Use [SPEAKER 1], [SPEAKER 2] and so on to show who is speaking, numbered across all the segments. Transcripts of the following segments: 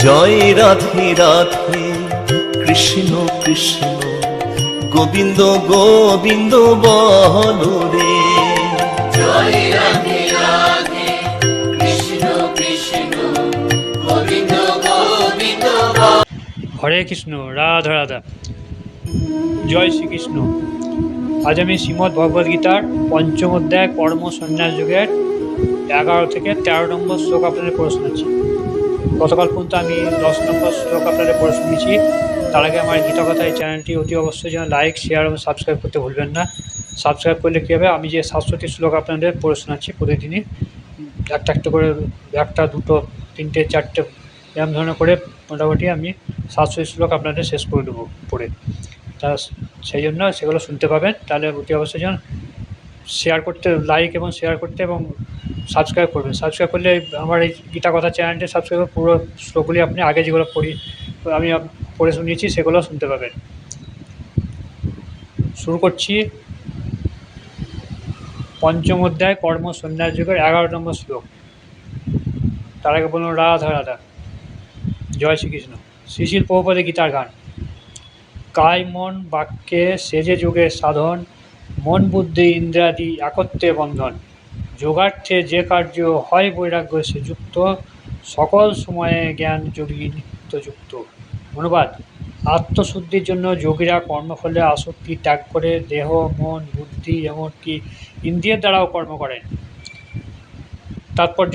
[SPEAKER 1] জয় রাধে রাধে কৃষ্ণ কৃষ্ণ গোবিন্দ গোবিন্দ বল রে
[SPEAKER 2] জয় রাধে রাধে কৃষ্ণ কৃষ্ণ গোবিন্দ গোবিন্দ
[SPEAKER 3] হরে কৃষ্ণ রাধা রাধা। জয় শ্রীকৃষ্ণ। আজ আমি শ্রীমদ্ ভগবদ গীতার পঞ্চম অধ্যায় কর্ম সন্ন্যাস যুগের এগারো থেকে তেরো নম্বর শ্লোক আপনাদের পড়ে শোনাচ্ছি। গতকাল পর্যন্ত আমি দশ নম্বর শ্লোক আপনাদের পড়ে শুনিয়েছি তার আগে আমার গীতা কথা এই চ্যানেলটি অতি অবশ্যই যেন লাইক শেয়ার এবং সাবস্ক্রাইব করতে ভুলবেন না। সাবস্ক্রাইব করলে কী হবে? আমি যে সাতষট্টি শ্লোক আপনাদের পড়ে শোনাচ্ছি প্রতিদিনই, একটা একটা করে, একটা, দুটো, তিনটে, চারটে এরকম ধরনের করে মোটামুটি আমি সাতশো শ্লোক আপনাদের শেষ করে দেবো পড়ে। তা সেই জন্য সেগুলো শুনতে পাবেন। তাহলে অতি অবশ্যই যেন শেয়ার করতে লাইক এবং শেয়ার করতে এবং সাবস্ক্রাইব করবেন। সাবস্ক্রাইব করলে আমার এই গীতা কথা চ্যানেলটি সাবস্ক্রাইব করে পুরো শ্লোকগুলি আপনি আগে যেগুলো পড়ি, আমি পড়ে শুনিয়েছি সেগুলো শুনতে পাবেন। শুরু করছি। পঞ্চম অধ্যায়, কর্ম সন্ন্যাস যুগের এগারো নম্বর শ্লোক। তার আগে বলুন, রাধা রাধা। জয় শ্রীকৃষ্ণ। শ্রীশিল প্রভুপদে গীতার গান। কায় মন বাক্যে সেজে যোগের সাধন, মন বুদ্ধি ইন্দ্রাদি একত্রে বন্ধন। যোগার্থে যে কার্য হয় বৈরাগ্য, সে যুক্ত। সকল সময়ে জ্ঞান যোগী নিত্যযুক্ত। অনুবাদ। আত্মশুদ্ধির জন্য যোগীরা কর্মফলে আসক্তি ত্যাগ করে দেহ, মন, বুদ্ধি এমনকি ইন্দ্রিয়ের দ্বারাও কর্ম করেন। তাৎপর্য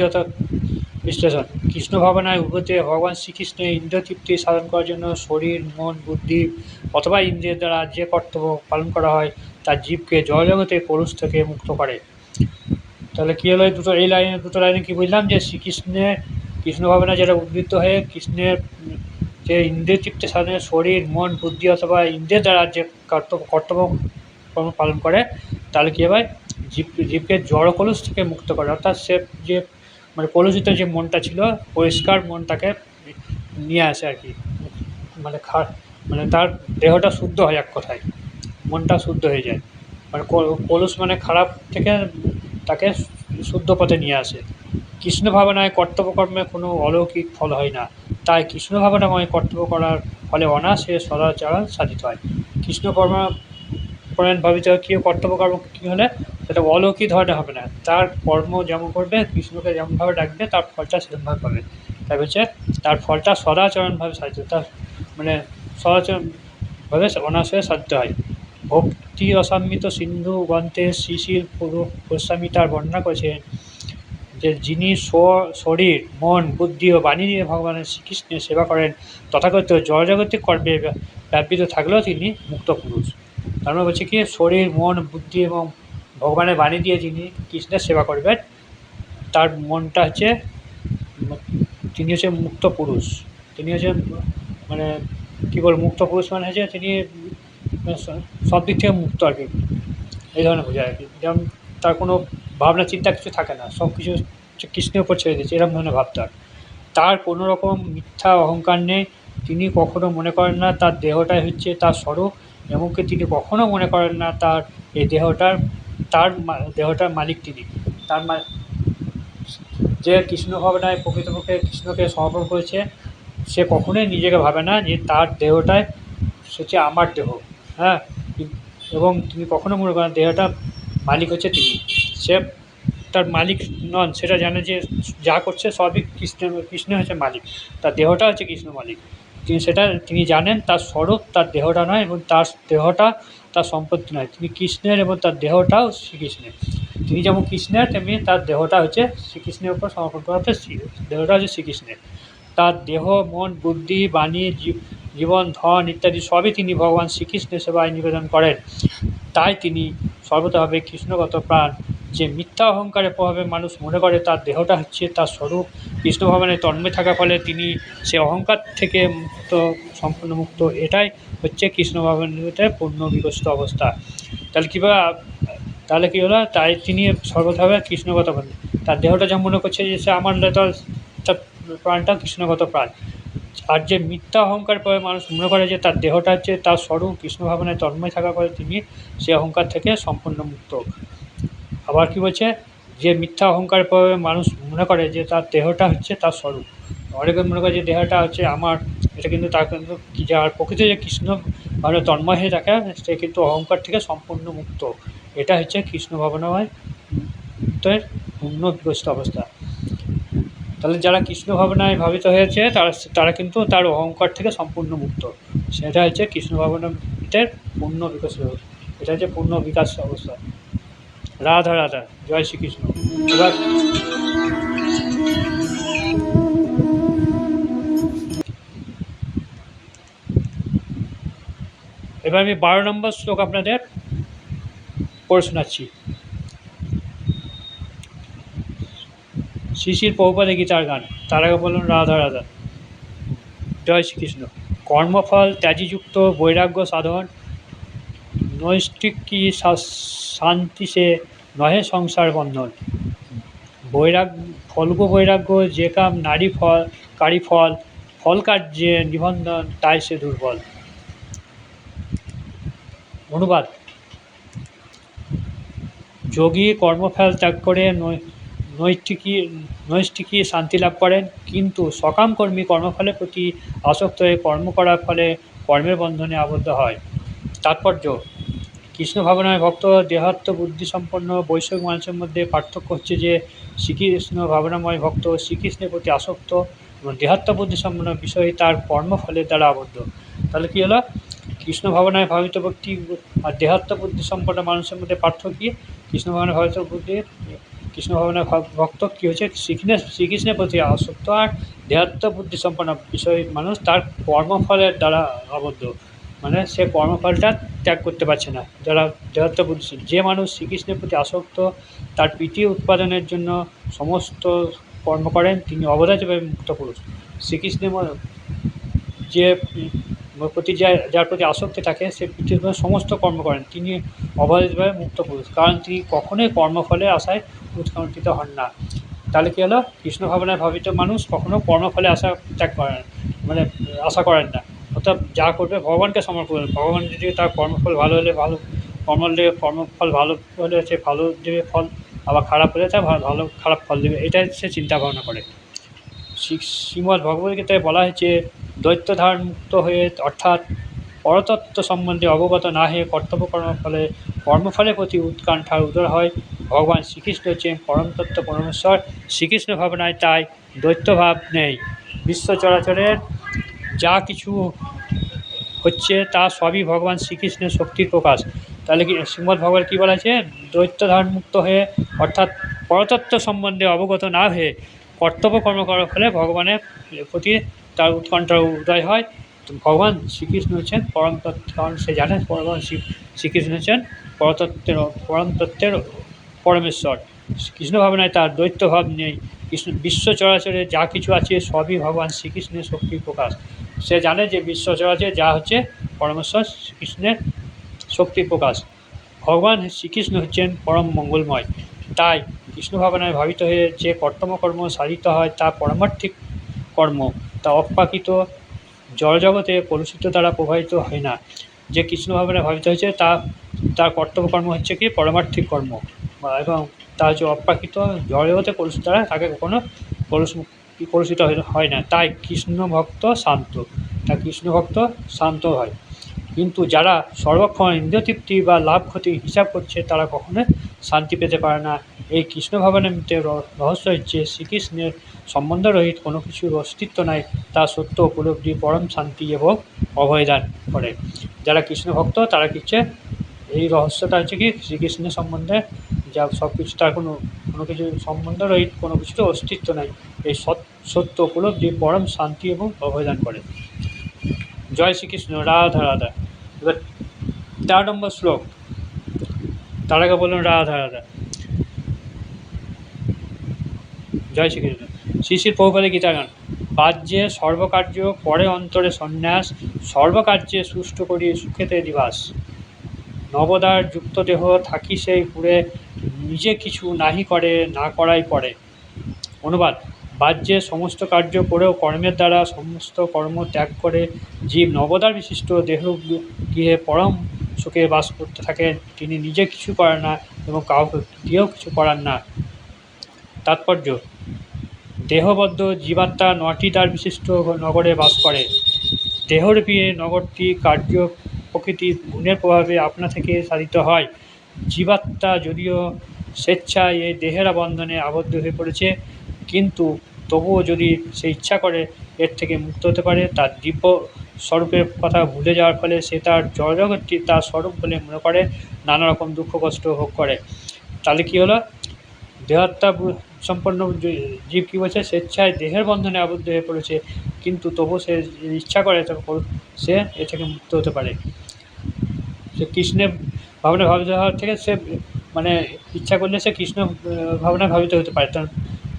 [SPEAKER 3] বিশ্লেষণ। কৃষ্ণ ভাবনায় উভতে ভগবান শ্রীকৃষ্ণের ইন্দ্রতৃপ্তি সাধন করার জন্য শরীর, মন, বুদ্ধি অথবা ইন্দ্রিয়ের দ্বারা যে কর্তব্য পালন করা হয় তার জীবকে জয়জগতে পরুষ থেকে মুক্ত করে। তাহলে কী হলো? দুটো, এই লাইনে দুটো লাইনে কি বুঝলাম যে শ্রীকৃষ্ণের কৃষ্ণ ভাবনা যেটা উদ্বৃত্ত হয়ে কৃষ্ণের, যে ইন্দ্রিয় তৃপ্তি সাধনে শরীর, মন, বুদ্ধি অথবা ইন্দ্রিয়ের দ্বারা যে কর্তব্য কর্তব্য কর্ম পালন করে, তাহলে কী হবে জীব, জীবকে জড় কলুষ থেকে মুক্ত করে। অর্থাৎ সে যে মানে কলুষিত যে মনটা ছিল, পরিষ্কার মনটাকে নিয়ে আসে আর কি। মানে খা মানে তার দেহটা শুদ্ধ হয় এক কথায়। মনটা শুদ্ধ হয়ে যায়। মানে কল- কলুষ মানে খারাপ থেকে তাকে শুদ্ধ পথে নিয়ে আসে। কৃষ্ণ ভাবনায় কর্তব্যকর্মে কোনো অলৌকিক ফল হয় না। তাই কৃষ্ণ ভাবনাময় কর্তব্য করার ফলে অনায়াসে সদাচরণ সাধিত হয়। কৃষ্ণ কর্ম ভাবিত কেউ কর্তব্যকর্ম কী হলে? সেটা অলৌকিক ধরনের হবে না। তার কর্ম যেমন করবে, কৃষ্ণকে যেমনভাবে ডাকবে, তার ফলটা সেরকমভাবে পাবে। তাই হচ্ছে তার ফলটা সদাচরণভাবে সাধিত তার মানে সদাচরণভাবে অনায়াসে সাধিত হয়। ভক্তি অসাম্মিত সিন্ধু গ্রন্থে শিশির গোস্বামী তার বর্ণনা করেছেন যে যিনি শরীর, মন, বুদ্ধি ও বাণী নিয়ে ভগবানের শ্রীকৃষ্ণের সেবা করেন, তথাকথিত জড়জাগতিক কর্মে ব্য- ব্যাপৃত থাকলেও তিনি মুক্ত পুরুষ। তার মানে বলছে কি, শরীর, মন, বুদ্ধি এবং ভগবানের বাণী দিয়ে যিনি কৃষ্ণের সেবা করবেন, তার মনটা হচ্ছে তিনি হচ্ছে মুক্ত পুরুষ। তিনি হচ্ছে মানে কী বল মুক্ত পুরুষ মানে হচ্ছে তিনি সব দিক থেকে মুক্ত আর কি। এই ধরনের বোঝায় আর কি। যেমন তার কোনো ভাবনা, চিন্তা কিছু থাকে না। সব কিছু কৃষ্ণের উপর ছেড়ে দিয়েছে। এরকম ধরনের ভাব তার তার কোনো রকম মিথ্যা, অহংকার নেই। তিনি কখনো মনে করেন না তার দেহটাই হচ্ছে তার স্বরূপ। এমনকি তিনি কখনো মনে করেন না তার এই দেহটার, তার দেহটার মালিক তিনি। তার যে কৃষ্ণ ভাবনায় প্রকৃতপক্ষে কৃষ্ণকে সমর্পণ করেছে, সে কখনোই নিজেকে ভাবে না যে তার দেহটায় সে হচ্ছে আমার দেহ। হ্যাঁ এবং তুমি কখনো মনে করেন দেহটা মালিক হচ্ছে তিনি। সে তার মালিক নন, সেটা জানে যে যা করছে সবই কৃষ্ণ কৃষ্ণ হচ্ছে মালিক। তার দেহটা হচ্ছে কৃষ্ণ মালিক। তিনি সেটা, তিনি জানেন তার স্বরূপ, তার দেহটা নয় এবং তার দেহটা তার সম্পত্তি নয়। তিনি কৃষ্ণের এবং তার দেহটাও শ্রীকৃষ্ণের। তিনি যেমন কৃষ্ণের, তেমনি তার দেহটা হচ্ছে শ্রীকৃষ্ণের উপর সমর্পণ করা হচ্ছে দেহটা হচ্ছে শ্রীকৃষ্ণের। তার দেহ, মন, বুদ্ধি, বাণী, জীব- জীবন, ধন ইত্যাদি সবই তিনি ভগবান শ্রীকৃষ্ণের সেবায় নিবেদন করেন। তাই তিনি সর্বতভাবে কৃষ্ণগত প্রাণ, যে মিথ্যা অহংকারের প্রভাবে মানুষ মনে করে তার দেহটা হচ্ছে তার স্বরূপ, কৃষ্ণ ভগবানে তন্মে থাকার ফলে তিনি সে অহংকার থেকে মুক্ত, সম্পূর্ণ মুক্ত, এটাই হচ্ছে কৃষ্ণ ভগবানের পূর্ণ বিকশিত অবস্থা। তাহলে কীভাবে তাহলে কী হলো? তাই তিনি সর্বতভাবে কৃষ্ণগত প্রাণ তার দেহটা যেমন মনে করছে যে সে আমার তার প্রাণটা কৃষ্ণগত প্রাণ। আর যে মিথ্যা অহংকার পরে মানুষ মনে করে যে তার দেহটা হচ্ছে তার স্বরূপ, কৃষ্ণ ভাবনায় তন্ময় থাকার পরে তিনি সে অহংকার থেকে সম্পূর্ণ মুক্ত। আবার কি বলছে? যে মিথ্যা অহংকার পরে মানুষ মনে করে যে তার দেহটা হচ্ছে তার স্বরূপ। অনেকে মনে করে যে দেহটা হচ্ছে আমার, এটা কিন্তু তার কিন্তু যার প্রকৃতি যে কৃষ্ণ ভাবনা তন্ময় হয়ে থাকে, সে কিন্তু অহংকার থেকে সম্পূর্ণ মুক্ত। এটা হচ্ছে কৃষ্ণ ভাবনাময় মুক্তের পূর্ণগ্রস্ত অবস্থা। তাহলে যারা কৃষ্ণ ভাবনায় ভাবিত হয়েছে, তারা তারা কিন্তু তার অহংকার থেকে সম্পূর্ণ মুক্ত। সেটা হচ্ছে কৃষ্ণ ভাবনার পূর্ণ বিকশিত এটা হচ্ছে পূর্ণ বিকাশ অবস্থা। রাধা রাধা, জয় শ্রীকৃষ্ণ। এবার এবার আমি বারো নম্বর শ্লোক আপনাদের পড়ে শোনাচ্ছি। শিশির পৌপাদে গীতার গান। তার বলুন রাধা রাধা। জয় শ্রীকৃষ্ণ। কর্মফল, ত্যাজিযুক্ত, বৈরাগ্য সাধন। নৈষ্টিকী শান্তি সে নহে সংসার বন্ধন। বৈরাগ, ফলগ বৈরাগ্য, যে কাম নারী ফল, কারি ফল ফল কার্যে নিবন্ধন, তাই সে দুর্বল। অনুবাদ। যোগী কর্মফল ত্যাগ করে নৈষ্ঠিকী নৈষ্ঠিকী শান্তি লাভ করেন। কিন্তু সকাম কর্মী কর্মফলের প্রতি আসক্ত হয়ে কর্ম করার ফলে কর্মের বন্ধনে আবদ্ধ হয়। তাৎপর্য, কৃষ্ণ ভাবনায় ভক্ত দেহাত্ম বুদ্ধি সম্পন্ন বৈষয়িক মানুষের মধ্যে পার্থক্য হচ্ছে যে, শ্রীকৃষ্ণ ভাবনাময় ভক্ত শ্রীকৃষ্ণের প্রতি আসক্ত এবং দেহাত্ম বুদ্ধি সম্পন্ন বিষয় তার কর্মফলের দ্বারা আবদ্ধ। তাহলে কী হলো? কৃষ্ণ ভাবনায় ভাবিত ব্যক্তি আর দেহাত্ম বুদ্ধি সম্পন্ন মানুষের মধ্যে পার্থক্য কৃষ্ণ ভাবনায় ভাবিত বুদ্ধি কৃষ্ণ ভাবনায় ভ- ভক্ত কী হয়েছে? শ্রীকৃষ্ণের শ্রীকৃষ্ণের প্রতি আসক্ত আর দেহাত্ম বুদ্ধি সম্পন্ন বিষয় মানুষ তার কর্মফলের দ্বারা আবদ্ধ। মানে সে কর্মফলটা ত্যাগ করতে পারছে না। যারা দেহাত্ম বুদ্ধি যে মানুষ শ্রীকৃষ্ণের প্রতি আসক্ত, তার প্রীতি উৎপাদনের জন্য সমস্ত কর্ম করেন, তিনি অবদাচভাবে মুক্ত পুরুষ। শ্রীকৃষ্ণের যে প্রতি যার প্রতি আসক্তি থাকে, সে পৃথিবীর সমস্ত কর্ম করেন। তিনি অবাধিতভাবে মুক্ত পুরুষ। কারণ তিনি কখনোই কর্মফলে আশায় উৎকণ্ঠিত হন না। তাহলে কী হলো? কৃষ্ণ ভাবনায় ভাবিত মানুষ কখনো কর্মফলে আশা ত্যাগ করেন মানে আশা করেন না। অর্থাৎ যা করবে ভগবানকে সমর্পণ ভগবান যদি তার কর্মফল ভালো হলে ভালো, কর্ম হলে কর্মফল ভালো হলে সে ভালো দেবে ফল, আবার খারাপ হলে তা ভালো খারাপ ফল দেবে। এটাই সে চিন্তা ভাবনা করে। শ্রী- শ্রীমদ্ ভগবদ্গীতায় বলা হয়েছে দৈত্য ধারণ মুক্ত হয়ে অর্থাৎ পরতত্ত্ব সম্বন্ধে অবগত না হয়ে কর্তব্য কর্মফলে কর্মফলের প্রতি উৎকণ্ঠার উদয় হয়। ভগবান শ্রীকৃষ্ণ হচ্ছেন পরমতত্ত্ব পরমেশ্বর। শ্রীকৃষ্ণ ভাবনায় তাই দৈত্যভাব নেই। বিশ্ব চরাচরের যা কিছু হচ্ছে তা সবই ভগবান শ্রীকৃষ্ণের শক্তির প্রকাশ। তাহলে কি শ্রীমদ্ ভগবান কী বলা আছে দৈত্য ধারণ হয়ে অর্থাৎ পরতত্ত্ব সম্বন্ধে অবগত না হয়ে কর্তব্য কর্ম করার ফলে ভগবানের প্রতি তার উৎকণ্ঠার উদয় হয়। ভগবান শ্রীকৃষ্ণ হচ্ছেন পরম তত্ত্ব কারণ সে জানেন ভগবান শ্রীকৃষ্ণ হচ্ছেন পরতত্ত্বের পরম তত্ত্বের পরমেশ্বর। কৃষ্ণ ভাবনায় তার দৈত্য ভাব নেই। কৃষ্ণ বিশ্ব চরাচরে যা কিছু আছে সবই ভগবান শ্রীকৃষ্ণের শক্তির প্রকাশ। সে জানে যে বিশ্ব চরাচরে যা হচ্ছে পরমেশ্বর শ্রীকৃষ্ণের শক্তি প্রকাশ। ভগবান শ্রীকৃষ্ণ হচ্ছেন পরম মঙ্গলময়। তাই কৃষ্ণ ভাবনায় ভাবিত হয়ে যে কর্তব্য কর্ম সাধিত হয় তা পরমার্থিক কর্ম। তা অপ্রাকৃত জড়জগতে কলুষিত দ্বারা প্রভাবিত হয় না। যে কৃষ্ণ ভাবনায় ভাবিত হয়েছে, তা, তার কর্তব্য কর্ম হচ্ছে কি? পরমার্থিক কর্ম। এবং তা হচ্ছে অপ্রাকৃত জড়জগতে কলুষিত দ্বারা তাকে কখনো কলুষ, কলুষিত হয়- না তাই কৃষ্ণ ভক্ত শান্ত। তা কৃষ্ণ ভক্ত শান্ত হয়। কিন্তু যারা সর্বক্ষণ ইন্দ্রিয় তৃপ্তি বা লাভ ক্ষতি হিসাব করছে, তারা কখনো শান্তি পেতে পারে না। এই কৃষ্ণ র- রহস্য হচ্ছে শ্রীকৃষ্ণের সম্বন্ধ রহিত কোনো কিছুর অস্তিত্ব নাই, তা সত্য উপলব্ধি পরম শান্তি এবং অভয়দান করে। যারা কৃষ্ণ ভক্ত, তারা কি হচ্ছে এই রহস্যটা হচ্ছে কি, শ্রীকৃষ্ণের সম্বন্ধে যা সব কিছু, তার কোনো কোনো কিছু সম্বন্ধ রহিত কোনো কিছুর অস্তিত্ব নাই। এই সত্য উপলব্ধি পরম শান্তি এবং অভয়দান করে। জয় শ্রীকৃষ্ণ, রাধা রাধা। এবার তেরো নম্বর শ্লোক। তার আগে বলুন, রাধা রাধা। জয় শ্রীকৃষ্ণ। শিশির প্রভুপাদের গীতাগান বাহ্যে সর্বকার্য, পরে অন্তরে সন্ন্যাস, সর্বকার্যে সুষ্ঠু করি সুখেতে দিবাস নবদার যুক্ত দেহ থাকি সেই পুরে নিজে কিছু নাহি করে, না করাই পড়ে অনুবাদ, বাহ্যে সমস্ত কার্য করেও কর্মের দ্বারা সমস্ত কর্ম ত্যাগ করে জীব নবদার বিশিষ্ট দেহ গৃহে পরম সুখে বাস করতে থাকেন। তিনি নিজে কিছু করেন না এবং কাউকে দিয়েও কিছু করান না। তাৎপর্য দেহবদ্ধ জীবাত্মা নটি দ্বার বিশিষ্ট নগরে বাস করে। দেহরূপী নগরটি কার্য প্রকৃতির গুণের প্রভাবে আপনা থেকে সাধিত হয়। জীবাত্মা যদিও স্বেচ্ছায় এই দেহের বন্ধনে আবদ্ধ হয়ে পড়েছে, কিন্তু তবুও যদি সে ইচ্ছা করে এর থেকে মুক্ত হতে পারে তার দিব্য স্বরূপের কথা ভুলে যাওয়ার ফলে সে তার জড়জগৎটি তার স্বরূপ বলে মনে করে, নানা রকম দুঃখ কষ্ট ভোগ করে। তাহলে কী হলো? দেহাত্মা সম্পন্ন জীব কী বলছে, স্বেচ্ছায় দেহের বন্ধনে আবদ্ধ হয়ে পড়েছে, কিন্তু তবু সে ইচ্ছা করে সে এ থেকে মুক্ত হতে পারে। সে কৃষ্ণের ভাবনা ভাবিত হওয়ার থেকে সে মানে ইচ্ছা করলে সে কৃষ্ণ ভাবনা ভাবিত হতে পারে।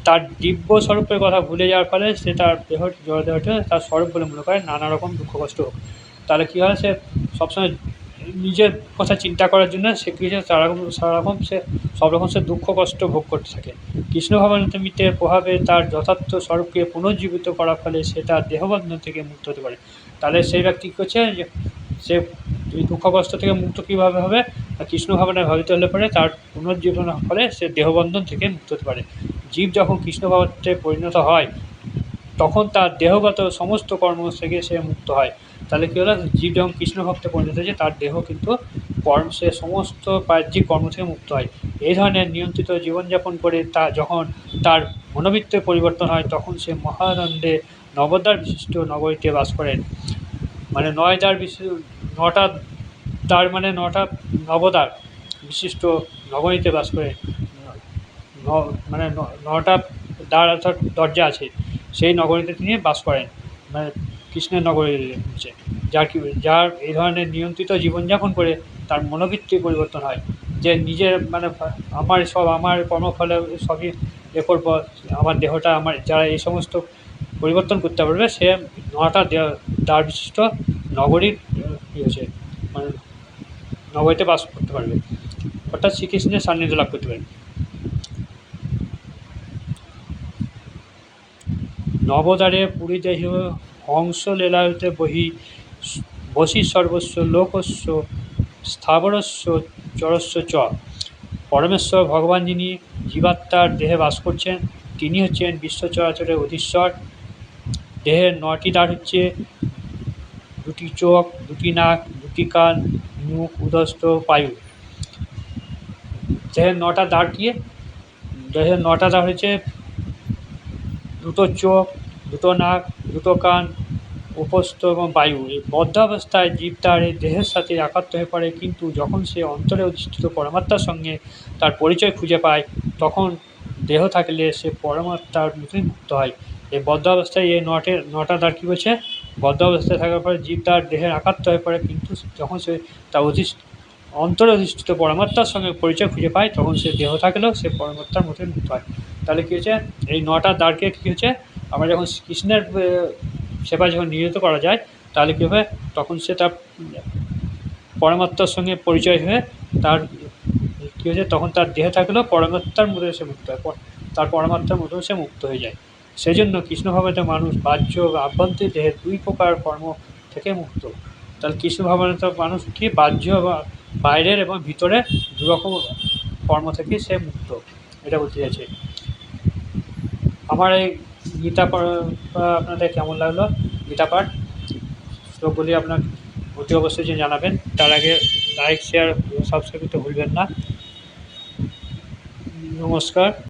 [SPEAKER 3] তার দিব্য স্বরূপের কথা ভুলে যাওয়ার ফলে সে তার দেহ জড় দেহটা তার স্বরূপ বলে মনে করে, নানা রকম দুঃখ কষ্ট হোক। তাহলে কী হয়, সে সবসময় নিজের কথা চিন্তা করার জন্য সে কী হচ্ছে সারা রকম সারা রকম সে সব রকম সে দুঃখ, কষ্ট ভোগ করতে থাকে। কৃষ্ণ ভাবনামিতের প্রভাবে তার যথার্থ স্বরূপকে পুনর্জীবিত করার ফলে সে তার দেহবন্ধন থেকে মুক্ত হতে পারে। তাহলে সেই ব্যক্তি কী করছে? যে সে দুঃখ, কষ্ট থেকে মুক্ত কীভাবে হবে? কৃষ্ণ ভাবনায় ভাবিত হলে পরে তার পুনর্জীবনের ফলে সে দেহবন্ধন থেকে মুক্ত হতে পারে। জীব যখন কৃষ্ণ ভাবতে পরিণত হয়, তখন তার দেহগত সমস্ত কর্ম থেকে সে মুক্ত হয়। তাহলে কী হলো? জীব যখন কৃষ্ণ ভক্তে পরিণত হয়েছে, তার দেহ কিন্তু কর্ম, সে সমস্ত বাহ্যিক কর্ম থেকে মুক্ত হয়, এই ধরনের নিয়ন্ত্রিত জীবনযাপন করে তা যখন তার মনোবৃত্তের পরিবর্তন হয়, তখন সে মহানন্দে নবদ্বার বিশিষ্ট নগরীতে বাস করেন। মানে নয় দ্বার বিশিষ্ট নটা দ্বার মানে নটা নবদ্বার বিশিষ্ট নগরীতে বাস করেন মানে নটা দ্বার অর্থাৎ দরজা আছে, সেই নগরীতে তিনি বাস করেন। মানে কৃষ্ণের নগরী হচ্ছে, যার কি, যার এই ধরনের নিয়ন্ত্রিত জীবনযাপন করে তার মনোবৃত্তির পরিবর্তন হয়। যে নিজের মানে আমার সব, আমার কর্মফলে সবই এ করব, আমার দেহটা, আমার যারা এই সমস্ত পরিবর্তন করতে পারবে, সে নটা দ্বার বিশিষ্ট নগরীর, কী হয়েছে মানে নগরীতে বাস করতে পারবে। অর্থাৎ শ্রীকৃষ্ণের সান্নিধ্য লাভ করতে পারবে। নবদ্বারে পুরীদেহ হংস লীলায়তে বহি বসি সর্বস্ব লোকস্য স্থাবরস্য চরস্য চ। পরমেশ্বর ভগবান যিনি জীবাত্মার দেহে বাস করছেন, তিনি হচ্ছেন বিশ্ব চরাচরের অধীশ্বর। দেহের নটি দ্বার হচ্ছে, দুটি চোখ, দুটি নাক, দুটি কান, মুখ উদস্ত পায়ু দেহের নটা দ্বার কি? দেহের নটা দ্বার হচ্ছে, দুটো চোখ, দুটো নাক দুটো কান উপস্থ এবং বায়ু। এই বদ্ধাবস্থায় জীব তার দেহের সাথে একাত্ম হয়ে পড়ে, কিন্তু যখন সে অন্তরে অধিষ্ঠিত পরমাত্মার সঙ্গে তার পরিচয় খুঁজে পায়, তখন দেহ থাকলে সে পরমাত্মার মতোই মুক্ত হয়। এই বদ্ধাবস্থায় এই নটে নটা দ্বার কী বলছে? বদ্ধাবস্থায় থাকার পরে জীব তার দেহের একাত্ম হয়ে পড়ে, কিন্তু যখন সে তার অধিষ্ঠ, অন্তরে অধিষ্ঠিত পরমাত্মার সঙ্গে পরিচয় খুঁজে পায়, তখন সে দেহ থাকলেও সে পরমাত্মার মতোই মুক্ত হয়। তাহলে কী হচ্ছে এই নটা দ্বারকে কী হচ্ছে আমরা যখন কৃষ্ণের সেবা যখন নিয়োজিত করা যায়, তাহলে কী হবে? তখন সে তার পরমাত্মার সঙ্গে পরিচয় হয়ে তার, কী হয়েছে তখন তার দেহে থাকলেও পরমাত্মার মধ্যে সে মুক্ত হয়। তার পরমাত্মার মধ্যেও সে মুক্ত হয়ে যায়। সেই জন্য কৃষ্ণ ভাবনাতে মানুষ বাহ্য বা আভ্যন্তরীণ দেহের দুই প্রকার কর্ম থেকে মুক্ত। তাহলে কৃষ্ণ মানুষ কি? বাহ্য বা বাইরের এবং ভিতরে দুরকম কর্ম থেকে সে মুক্ত। এটা বলতে চাইছে। আমার এই গীতা আপনাদের কেমন লাগল? গীতা পাঠ? শ্লোকগুলি আপনার অতি অবশ্যই যে জানাবেন। তার আগে লাইক শেয়ার সাবস্ক্রাইব করতে ভুলবেন না। নমস্কার।